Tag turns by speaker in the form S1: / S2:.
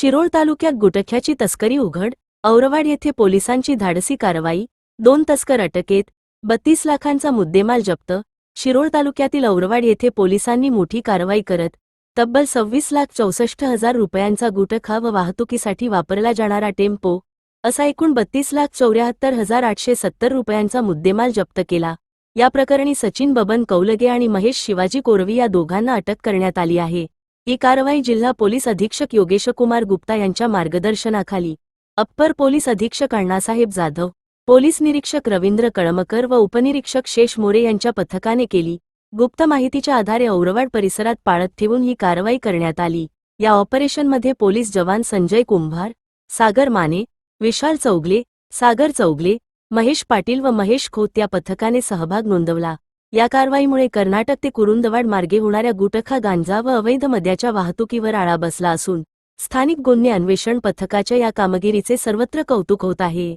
S1: शिरोळ तालुक्यात गुटख्याची तस्करी उघड औरवाड येथे पोलिसांची धाडसी कारवाई दोन तस्कर अटकेत बत्तीस लाखांचा मुद्देमाल जप्त शिरोळ तालुक्यातील औरवाड येथे पोलिसांनी मोठी कारवाई करत तब्बल सव्वीस लाख चौसष्ट हजार रुपयांचा गुटखा व वाहतुकीसाठी वापरला जाणारा टेम्पो असा एकूण बत्तीस लाख चौऱ्याहत्तर हजार आठशे सत्तर रुपयांचा मुद्देमाल जप्त केला. या प्रकरणी सचिन बबन कौलगे आणि महेश शिवाजी कोरवी या दोघांना अटक करण्यात आली आहे. ही कारवाई जिल्हा पोलीस अधीक्षक योगेशकुमार गुप्ता यांच्या मार्गदर्शनाखाली. अप्पर पोलीस अधीक्षक अण्णासाहेब जाधव पोलीस निरीक्षक रवींद्र कळमकर व उपनिरीक्षक शेष मोरे यांच्या पथकाने केली. गुप्त माहितीच्या आधारे औरवाड परिसरात पाळत ठेवून ही कारवाई करण्यात आली. या ऑपरेशनमध्ये पोलीस जवान संजय कुंभार सागर माने विशाल चौगले सागर चौगले महेश पाटील व महेश खोत या पथकाने सहभाग नोंदवला. या कारवाईमुळे कर्नाटक ते कुरुंदवाड मार्गे होणाऱ्या गुटखा गांजा व अवैध मद्याच्या वाहतुकीवर आळा बसला असून स्थानिक गुन्हे अन्वेषण पथकाच्या या कामगिरीचे सर्वत्र कौतुक होत आहे.